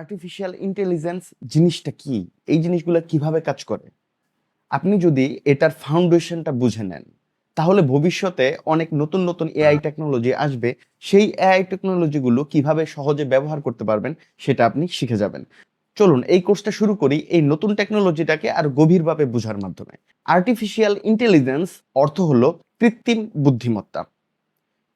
Artificial intelligence জিনিসটা কি? এই জিনিসগুলো কীভাবে কাজ করে? আপনি যদি এটার ফাউন্ডেশনটা বুঝে নেন তাহলে ভবিষ্যতে অনেক নতুন নতুন এআই টেকনোলজি আসবে। সেই এআই টেকনোলজিগুলো কীভাবে সহজে ব্যবহার করতে পারবেন সেটা আপনি শিখে যাবেন। চলুন এই কোর্সটা শুরু করি এই নতুন টেকনোলজিটাকে আর গভীরভাবে বোঝার মাধ্যমে। আর্টিফিশিয়াল ইন্টেলিজেন্স অর্থ হলো কৃত্রিম বুদ্ধিমত্তা।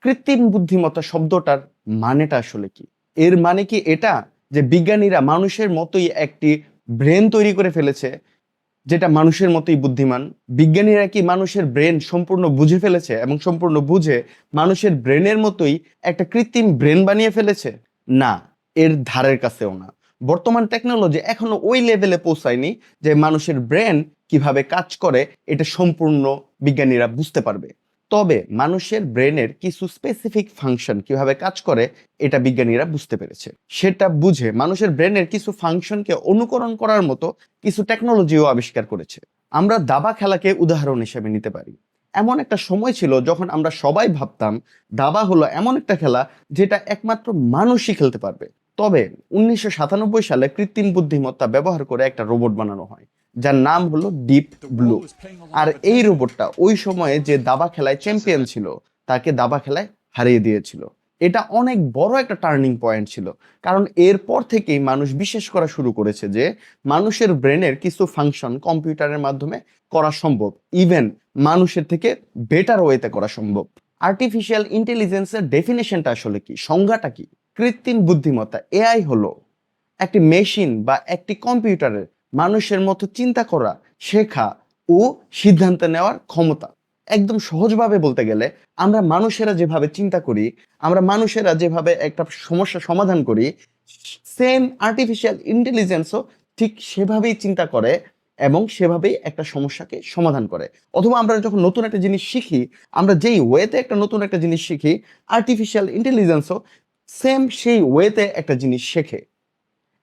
কৃত্রিম বুদ্ধিমত্তা শব্দটার মানেটা আসলে কি? এর মানে কি এটা? যে বিজ্ঞানীরা মানুষের মতোই একটি ব্রেন তৈরি করে ফেলেছে, যেটা মানুষের মতোই বুদ্ধিমান। বিজ্ঞানীরা কি মানুষের ব্রেন সম্পূর্ণ বুঝে ফেলেছে এবং সম্পূর্ণ বুঝে মানুষের ব্রেনের মতোই একটা কৃত্রিম ব্রেন বানিয়ে ফেলেছে? না, এর ধারের কাছেও না। বর্তমান টেকনোলজি এখনও ওই লেভেলে পৌঁছায়নি যে মানুষের ব্রেন কীভাবে কাজ করে, এটা সম্পূর্ণ বিজ্ঞানীরা বুঝতে পারবে। তবে মানুষের ব্রেনের কিছু স্পেসিফিক ফাংশন কীভাবে কাজ করে, এটা বিজ্ঞানীরা বুঝতে পেরেছে। সেটা বুঝে মানুষের ব্রেনের কিছু ফাংশনকে অনুকরণ করার মতো কিছু টেকনোলজিও আবিষ্কার করেছে। আমরা দাবা খেলাকে উদাহরণ হিসেবে নিতে পারি। এমন একটা সময় ছিল যখন আমরা সবাই ভাবতাম, দাবা হলো এমন একটা খেলা যেটা একমাত্র মানুষই খেলতে পারবে। তবে উনিশশো সাতানব্বই সালে কৃত্রিম বুদ্ধিমত্তা ব্যবহার করে একটা রোবট বানানো হয়। যার নাম হলো ডিপ ব্লু আর এই রোবটটা ওই সময়ে যে দাবা খেলায় চ্যাম্পিয়ন ছিল, তাকে দাবা খেলায় হারিয়ে দিয়েছিল। এটা অনেক বড় একটা টার্নিং পয়েন্ট ছিল। কারণ এরপর থেকেই মানুষ বিশ্বাস করা শুরু করেছে যে, মানুষের ব্রেনের কিছু ফাংশন কম্পিউটারের মাধ্যমে করা সম্ভব। ইভেন মানুষের থেকে বেটার ওয়েতে করা সম্ভব। আর্টিফিশিয়াল ইন্টেলিজেন্সের ডেফিনেশনটা আসলে কি? সংজ্ঞাটা কি? কৃত্রিম বুদ্ধিমত্তা এআই হলো একটি মেশিন বা একটি কম্পিউটারের মানুষের মতো চিন্তা করা, শেখা ও সিদ্ধান্ত নেওয়ার ক্ষমতা। একদম সহজভাবে বলতে গেলে, আমরা মানুষেরা যেভাবে চিন্তা করি, আমরা মানুষেরা যেভাবে একটা সমস্যা সমাধান করি সেম আর্টিফিশিয়াল ইন্টেলিজেন্সও ঠিক সেভাবেই চিন্তা করে এবং সেভাবেই একটা সমস্যাকে সমাধান করে। অথবা আমরা যখন নতুন একটা জিনিস শিখি, আমরা যেই ওয়েতে একটা নতুন একটা জিনিস শিখি আর্টিফিশিয়াল ইন্টেলিজেন্সও সেম সেই ওয়েতে একটা জিনিস শেখে।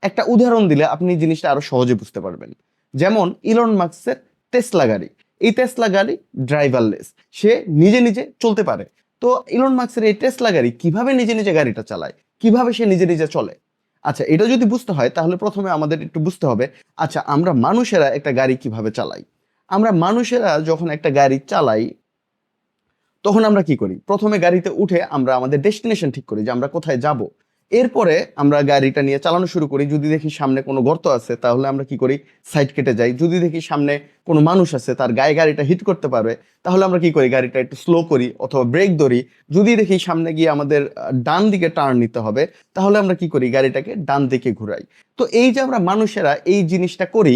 একটা উদাহরণ দিলে আপনি জিনিসটা আরও সহজে বুঝতে পারবেন। যেমন ইলন মার্কসের টেসলা গাড়ি। এই টেসলা গাড়ি ড্রাইভারলেস সে নিজে নিজে চলতে পারে। তো ইলন মার্কসের এই টেসলা গাড়ি কীভাবে নিজে নিজে গাড়িটা চালায়? কীভাবে সে নিজে নিজে চলে? আচ্ছা এটা যদি বুঝতে হয়, তাহলে প্রথমে আমাদের একটু বুঝতে হবে আচ্ছা আমরা মানুষেরা একটা গাড়ি কীভাবে চালাই? আমরা মানুষেরা যখন একটা গাড়ি চালাই, তখন আমরা কি করি? প্রথমে গাড়িতে উঠে আমরা আমাদের ডেস্টিনেশন ঠিক করি যে আমরা কোথায় যাব। এরপরে আমরা গাড়িটা নিয়ে চালানো শুরু করি। যদি দেখি সামনে কোনো গর্ত আছে, তাহলে আমরা কি করি? সাইড কেটে যাই। যদি দেখি সামনে কোনো মানুষ আছে, তার গায়ে গাড়িটা হিট করতে পারবে তাহলে আমরা কি করি? গাড়িটা একটু স্লো করি অথবা ব্রেক ধরি। যদি দেখি সামনে গিয়ে আমাদের ডান দিকে টার্ন নিতে হবে, তাহলে আমরা কি করি? গাড়িটাকে ডান দিকে ঘুরাই। তো এই যে আমরা মানুষেরা এই জিনিসটা করি,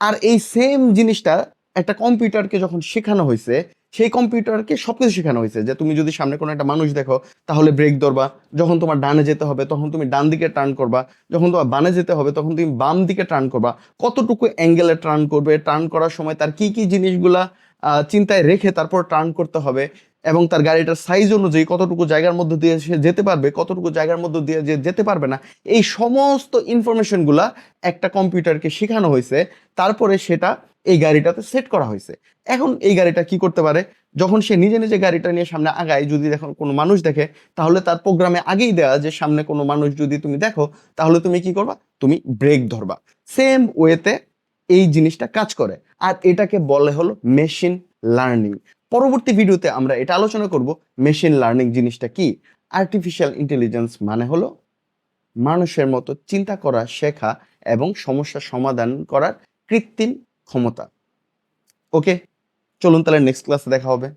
আর এই সেম জিনিসটা একটা কম্পিউটারকে যখন শেখানো হয়েছে, সেই কম্পিউটারকে সবকিছু শেখানো হয়েছে। যে তুমি যদি সামনে কোনো একটা মানুষ দেখো, তাহলে ব্রেক ধরবা। যখন তোমার ডানে যেতে হবে, তখন তুমি ডান দিকে টার্ন করবা। যখন তোমার বানে যেতে হবে, তখন তুমি বাম দিকে টার্ন করবা। কতটুকু অ্যাঙ্গেলে টার্ন করবে টার্ন করার সময় তার কি কি জিনিসগুলা চিন্তায় রেখে তারপর টার্ন করতে হবে এবং তার গাড়িটার সাইজ অনুযায়ী কতটুকু জায়গার মধ্যে দিয়ে সে যেতে পারবে, কতটুকু জায়গার মধ্যে দিয়ে যে যেতে পারবে না, এই সমস্ত ইনফরমেশনগুলা একটা কম্পিউটারকে শেখানো হয়েছে। তারপরে সেটা এই গাড়িটাতে সেট করা হয়েছে। এখন এই গাড়িটা কি করতে পারে? যখন সে নিজে নিজে গাড়িটা নিয়ে সামনে আগায়, যদি দেখো কোনো মানুষ দেখে, তাহলে তার প্রোগ্রামে আগেই দেওয়া যে সামনে কোনো মানুষ যদি তুমি দেখো, তাহলে তুমি কি করবা? তুমি ব্রেক ধরবা। সেম ওয়েতে এই জিনিসটা কাজ করে। আর এটাকে বলে হলো মেশিন লার্নিং পরবর্তী ভিডিওতে আমরা এটা আলোচনা করব মেশিন লার্নিং জিনিসটা কি? আর্টিফিশিয়াল ইন্টেলিজেন্স মানে হলো মানুষের মতো চিন্তা করা, শেখা এবং সমস্যা সমাধান করার কৃত্রিম ক্ষমতা। ওকে চলুন তাহলে নেক্সট ক্লাসে দেখা হবে।